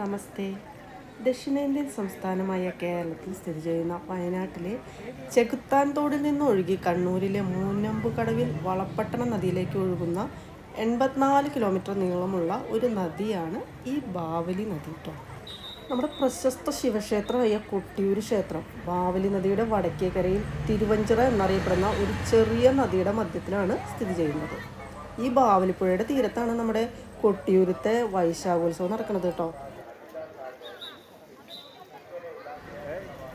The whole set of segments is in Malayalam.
നമസ്തേ. ദക്ഷിണേന്ത്യൻ സംസ്ഥാനമായ കേരളത്തിൽ സ്ഥിതി ചെയ്യുന്ന വയനാട്ടിലെ ചെകുത്താൻ തോടിൽ നിന്ന് ഒഴുകി കണ്ണൂരിലെ മൂന്നമ്പുകടവിൽ വളപ്പട്ടണ നദിയിലേക്ക് ഒഴുകുന്ന എൺപത്തിനാല് കിലോമീറ്റർ നീളമുള്ള ഒരു നദിയാണ് ഈ ബാവലി നദി കേട്ടോ നമ്മുടെ പ്രശസ്ത ശിവക്ഷേത്രമായ കൊട്ടിയൂർ ക്ഷേത്രം. ബാവലി നദിയുടെ വടക്കേക്കരയിൽ തിരുവഞ്ചിറ എന്നറിയപ്പെടുന്ന ഒരു ചെറിയ നദിയുടെ മധ്യത്തിലാണ് സ്ഥിതി ചെയ്യുന്നത്. ഈ ബാവലിപ്പുഴയുടെ തീരത്താണ് നമ്മുടെ കൊട്ടിയൂരത്തെ വൈശാഖോത്സവം നടക്കുന്നത് കേട്ടോ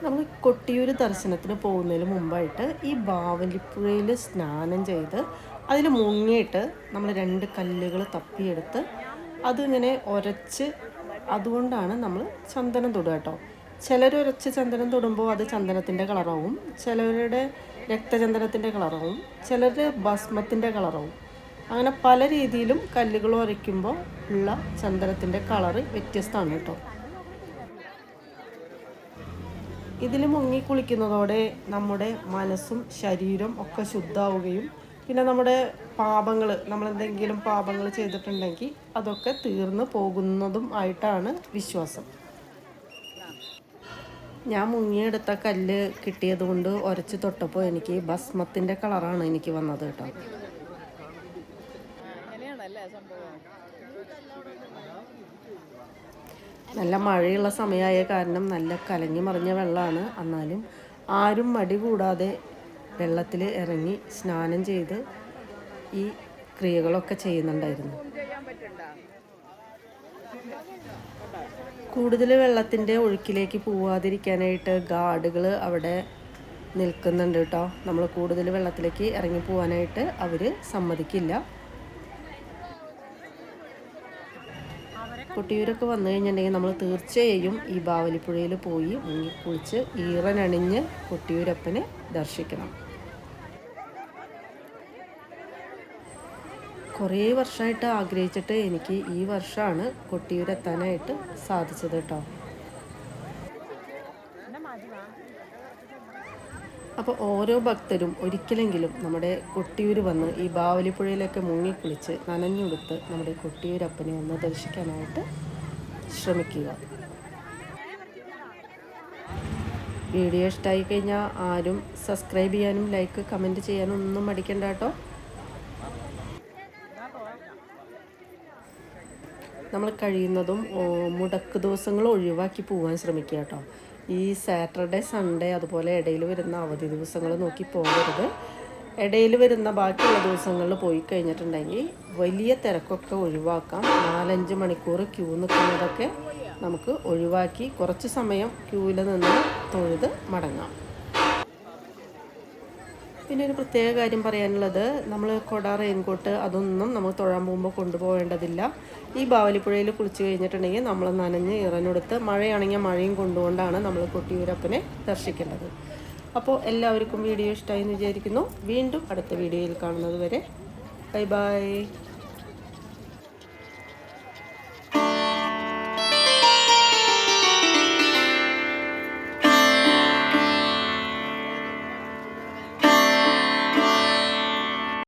നമ്മൾ കൊട്ടിയൂർ ദർശനത്തിന് പോകുന്നതിന് മുമ്പായിട്ട് ഈ ബാവലിപ്പുഴയിൽ സ്നാനം ചെയ്ത് അതിൽ മുങ്ങിയിട്ട് നമ്മൾ രണ്ട് കല്ലുകൾ തപ്പിയെടുത്ത് അതിങ്ങനെ ഉരച്ച് അതുകൊണ്ടാണ് നമ്മൾ ചന്ദനം തൊടുക കേട്ടോ. ചിലർ ഉരച്ച് ചന്ദനം തൊടുമ്പോൾ അത് ചന്ദനത്തിന്റെ കളറാവും ചിലരുടെ രക്തചന്ദനത്തിന്റെ കളറാവും ചിലരുടെ ഭസ്മത്തിന്റെ കളറാവും. അങ്ങനെ പല രീതിയിലും കല്ലുകൾ ഉരയ്ക്കുമ്പോൾ ഉള്ള ചന്ദനത്തിന്റെ കളറ് വ്യത്യസ്തമാണ് കേട്ടോ. ഇതിൽ മുങ്ങി കുളിക്കുന്നതോടെ നമ്മുടെ മനസ്സും ശരീരം ഒക്കെ ശുദ്ധാവുകയും പിന്നെ നമ്മുടെ പാപങ്ങൾ നമ്മളെന്തെങ്കിലും പാപങ്ങൾ ചെയ്തിട്ടുണ്ടെങ്കിൽ അതൊക്കെ തീർന്നു പോകുന്നതും ആയിട്ടാണ് വിശ്വാസം. ഞാൻ മുങ്ങിയെടുത്ത കല്ല് കിട്ടിയത് കൊണ്ട് ഉരച്ച് തൊട്ടപ്പോൾ എനിക്ക് ഭസ്മത്തിന്റെ കളറാണ് എനിക്ക് വന്നത് കേട്ടോ. നല്ല മഴയുള്ള സമയമായ കാരണം നല്ല കലങ്ങി മറിഞ്ഞ വെള്ളമാണ്. എന്നാലും ആരും മടി കൂടാതെ വെള്ളത്തിൽ ഇറങ്ങി സ്നാനം ചെയ്ത് ഈ ക്രിയകളൊക്കെ ചെയ്യുന്നുണ്ടായിരുന്നു. കൂടുതൽ വെള്ളത്തിന്റെ ഒഴുക്കിലേക്ക് പോവാതിരിക്കാനായിട്ട് ഗാർഡുകൾ അവിടെ നിൽക്കുന്നുണ്ട് കേട്ടോ. നമ്മൾ കൂടുതൽ വെള്ളത്തിലേക്ക് ഇറങ്ങി പോവാനായിട്ട് അവർ സമ്മതിക്കില്ല. കൊട്ടിയൂരൊക്കെ വന്നു കഴിഞ്ഞിട്ടുണ്ടെങ്കിൽ നമ്മൾ തീർച്ചയായും ഈ ബാവലിപ്പുഴയിൽ പോയി മുങ്ങി കുളിച്ച് ഈറനണിഞ്ഞ് കൊട്ടിയൂരപ്പനെ ദർശിക്കണം. കുറേ വർഷമായിട്ട് ആഗ്രഹിച്ചിട്ട് എനിക്ക് ഈ വർഷമാണ് കൊട്ടിയൂരെത്താനായിട്ട് സാധിച്ചത് കേട്ടോ. അപ്പോൾ ഓരോ ഭക്തരും ഒരിക്കലെങ്കിലും നമ്മുടെ കൊട്ടിയൂർ വന്ന് ഈ ബാവലിപ്പുഴയിലൊക്കെ മുങ്ങിക്കുളിച്ച് നനഞ്ഞുകൊടുത്ത് നമ്മുടെ കൊട്ടിയൂരപ്പനെ ഒന്ന് ദർശിക്കാനായിട്ട് ശ്രമിക്കുക. വീഡിയോ ഇഷ്ടമായി കഴിഞ്ഞാൽ ആരും സബ്സ്ക്രൈബ് ചെയ്യാനും ലൈക്ക് കമന്റ് ചെയ്യാനും ഒന്നും മടിക്കണ്ട കേട്ടോ. നമ്മൾ കഴിയുന്നതും മുടക്ക് ദിവസങ്ങൾ ഒഴിവാക്കി പോകാൻ ശ്രമിക്കുക കേട്ടോ. ഈ സാറ്റർഡേ സൺഡേ അതുപോലെ ഇടയിൽ വരുന്ന അവധി ദിവസങ്ങൾ നോക്കി പോകരുത്. ഇടയിൽ വരുന്ന ബാക്കിയുള്ള ദിവസങ്ങളിൽ പോയി കഴിഞ്ഞിട്ടുണ്ടെങ്കിൽ വലിയ തിരക്കൊക്കെ ഒഴിവാക്കാം. നാലഞ്ച് മണിക്കൂർ ക്യൂ നിൽക്കുന്നതൊക്കെ നമുക്ക് ഒഴിവാക്കി കുറച്ച് സമയം ക്യൂവിൽ നിന്ന് തൊഴുത് മടങ്ങാം. പിന്നെ ഒരു പ്രത്യേക കാര്യം പറയാനുള്ളത് നമ്മൾ കൊട റെയിൻകോട്ട് അതൊന്നും നമ്മൾ തൊഴാൻ പോകുമ്പോൾ കൊണ്ടുപോകേണ്ടതില്ല. ഈ ബാവലിപ്പുഴയിൽ കുളിച്ച് കഴിഞ്ഞിട്ടുണ്ടെങ്കിൽ നമ്മൾ നനഞ്ഞ് ഇറഞ്ഞെടുത്ത് മഴയാണെങ്കിൽ മഴയും കൊണ്ടുകൊണ്ടാണ് നമ്മൾ കൊട്ടിയൂരപ്പനെ ദർശിക്കേണ്ടത്. അപ്പോൾ എല്ലാവർക്കും വീഡിയോ ഇഷ്ടമായി എന്ന് വിചാരിക്കുന്നു. വീണ്ടും അടുത്ത വീഡിയോയിൽ കാണുന്നത് വരെ ബൈ ബൈ.